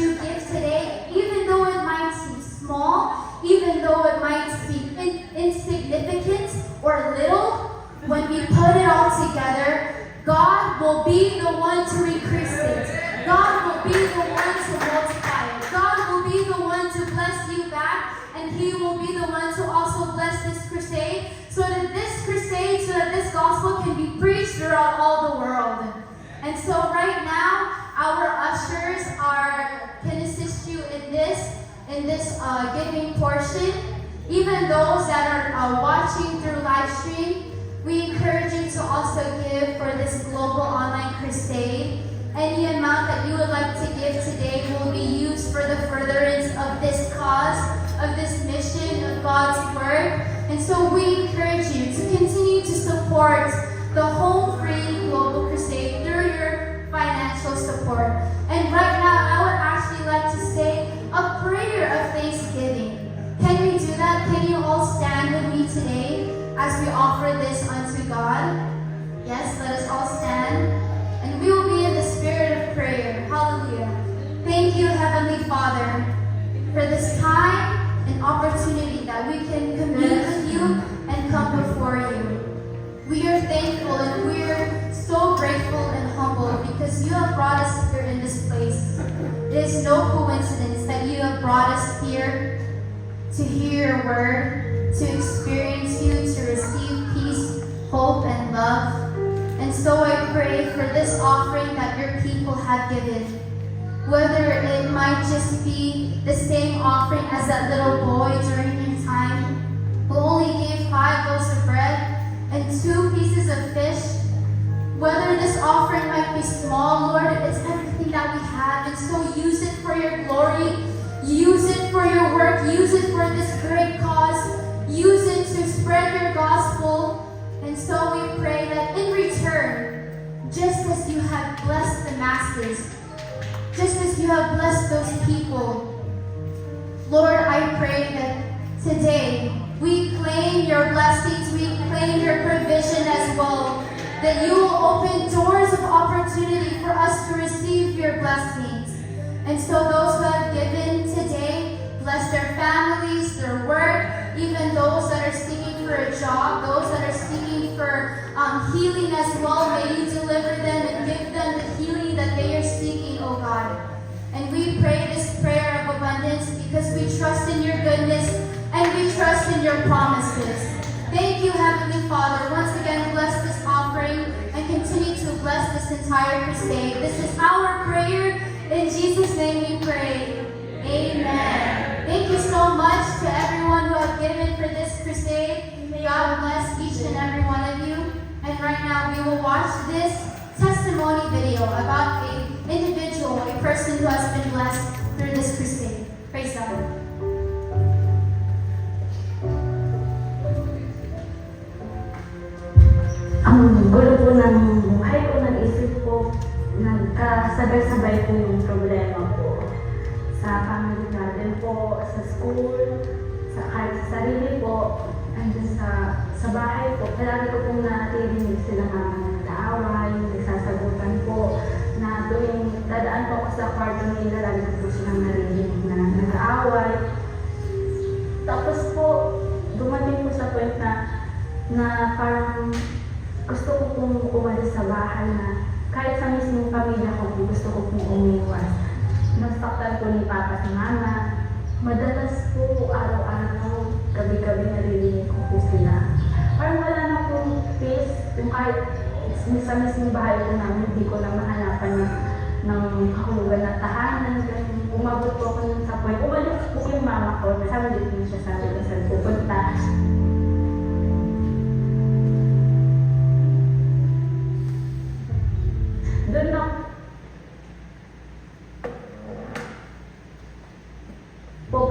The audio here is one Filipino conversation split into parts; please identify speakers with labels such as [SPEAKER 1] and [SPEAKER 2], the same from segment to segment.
[SPEAKER 1] you give today, even though it might seem small, even though it might seem in- insignificant or little, when we put it all together, God will be the one to increase it. God will be the one to multiply it. God will be the one to bless you back, and He will be the one to also bless this crusade, so that this crusade, so that this gospel can be preached throughout all the world. And so right now, our ushers are can assist you in this in this uh, giving portion. Even those that are uh, watching through live stream, we encourage you to also give for this global online crusade. Any amount that you would like to give today will be used for the furtherance of this cause, of this mission of God's word. And so we encourage you to continue to support Heavenly Father, for this time and opportunity that we can commune with you and come before you. We are thankful and we are so grateful and humble because you have brought us here in this place. It is no coincidence that you have brought us here to hear your word, to experience you, to receive peace, hope, and love. And so I pray for this offering that your people have given. Whether it might just be the same offering as that little boy during his time who only gave five loaves of bread and two pieces of fish. Whether this offering might be small, Lord, it's everything that we have. And so use it for your glory. Use it for your work. Use it for this great cause. Use it to spread your gospel. And so we pray that in return, just as you have blessed the masses, just as you have blessed those people, Lord, I pray that today we claim your blessings, we claim your provision as well. That you will open doors of opportunity for us to receive your blessings. And so those who have given today, bless their families, their work, even those that are seeking for a job, those that are seeking for um, healing as well. May you deliver them and give them the healing that they are. And we pray this prayer of abundance because we trust in your goodness and we trust in your promises. Thank you, Heavenly Father. Once again, bless this offering and continue to bless this entire crusade. This is our prayer. In Jesus' name we pray. Amen. Thank you so much to everyone who have given for this crusade. God bless each and every one of you. And right now we will watch this testimony video about a individual, a person who has been blessed through this crusade. Praise God.
[SPEAKER 2] Ang gulo po ng buhay ko, nag-isip ko, nagkasabay-sabay po yung problema ko. Sa family natin po, sa school, sa kahit sa sarili po, andun sa, sa bahay po. Palagi ko pong natirinig bahay na kahit sa mismong pamilya ko gusto ko pong umiwas. Nasaktan ko ni Papa si Mama. Madalas po araw-araw, gabi-gabi naririnig ko po sila. Parang wala na pong peace, kung kahit sa mismong bahay ko namin, hindi ko na mahanapan ng, ng kahulugan na tahanan. Umabot po ako sa point. Umalis po yung mama ko, nasama din siya sabi ko saan pupunta.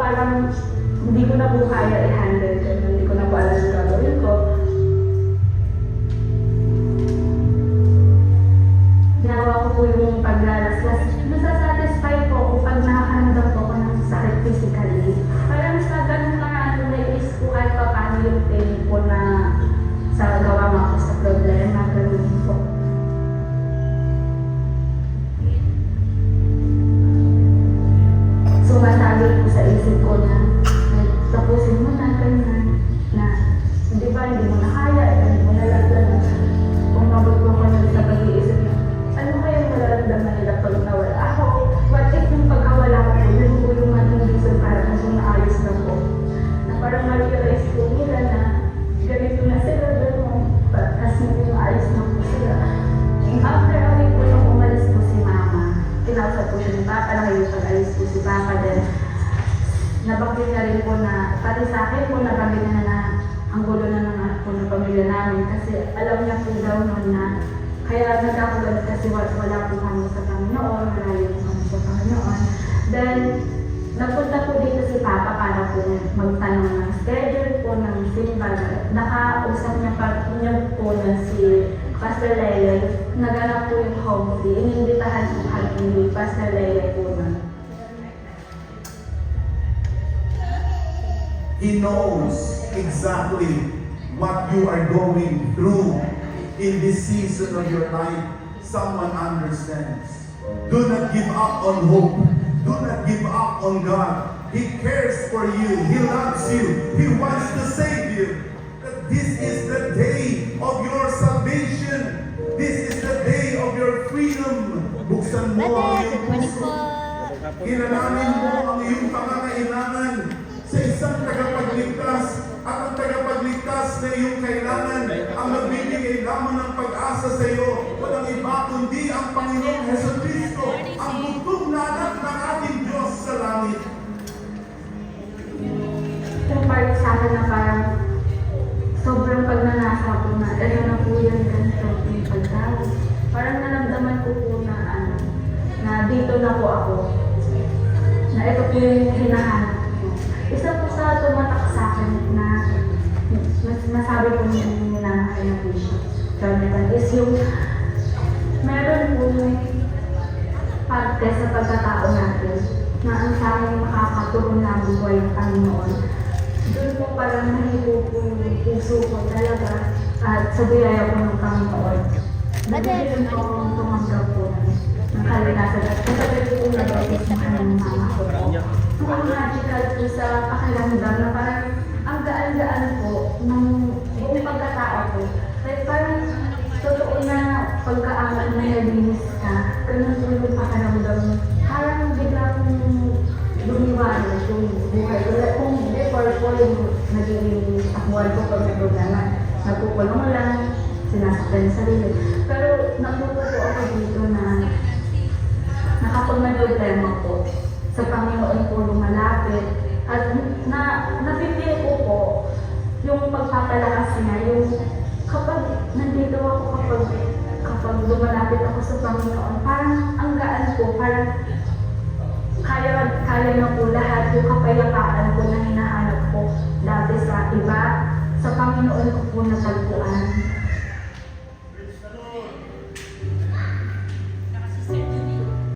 [SPEAKER 2] Parang hindi ko na po kaya i-handle. Hindi ko na po alam yung gagawin ko. Ginawa ko po yung paglalaslas. Po siya ni Papa, nakikipag-ayos po si Papa din. Nabanggit na rin po na, pati sa akin po, nabanggit na na ang gulo na naman po ng pamilya namin kasi alam niya po daw noon na kaya nagkakagulat kasi wala, wala po kami sa Panginoon, malayo po kami sa Panginoon. Then, Napunta po dito si Papa para po magtanong ng schedule po ng simbahan. Nakausap niya pa niya po na si Pastor Lele. Naganap po yung home tea. Inimbitahan po kami ni Pastor Lele po na.
[SPEAKER 3] He knows exactly what you are going through in this season of your life. Someone understands. Do not give up on hope. Do not give up on God. He cares for you. He loves you. He wants Buksan mo ang iyong puso. Kilalanin mo ang iyong pangangailangan sa isang tagapagligtas at ang tagapagligtas na iyong kailangan ang nagbibigay lamang ng pag-asa sa iyo. Walang iba kundi ang Panginoong Heso Kristo, ang bugtong anak ng ating Diyos sa langit.
[SPEAKER 2] Yung part sa akin na sobrang pagnanasa po na ano na po yan ganito yung pagtao. Parang naramdaman ko po na ano, na dito na po ako. Na ito po yung hinahanap ko. Isa po sa tumatak sa akin na mas masabi ko yung minamahal na Bishop Jonathan is yung meron po yung parte sa pagkatao natin na ang sa akin makakatulong na buhay ng Panginoon. Doon po parang nahipo po yung puso ko talaga at sa biyaya po ng Panginoon. Doon po akong tumanggap kalinasan at kasabay ko po nag-ayos ng kanyang mama sa pakiramdam na parang ang gaan-gaan po ng pagkatao ko. Like parang totoo na pagkaangat na nalinis ka, ganun po yung pakiramdam. Parang biglang lumiwanag yung buhay ko. Like, kung before po yung nagiging takbuhan ko pag may problema, nagpukulong lang, sinasaktan sa sarili. Pero natuto po ako dito po lumalapit. At na, napipil ko po yung pagpapalakas niya, yung kapag nandito ako kapag kapag lumalapit ako sa Panginoon, parang ang gaan po, parang kaya, kaya na po lahat yung kapayapaan ko na hinahanap ko dati sa iba, sa Panginoon ko po natagpuan.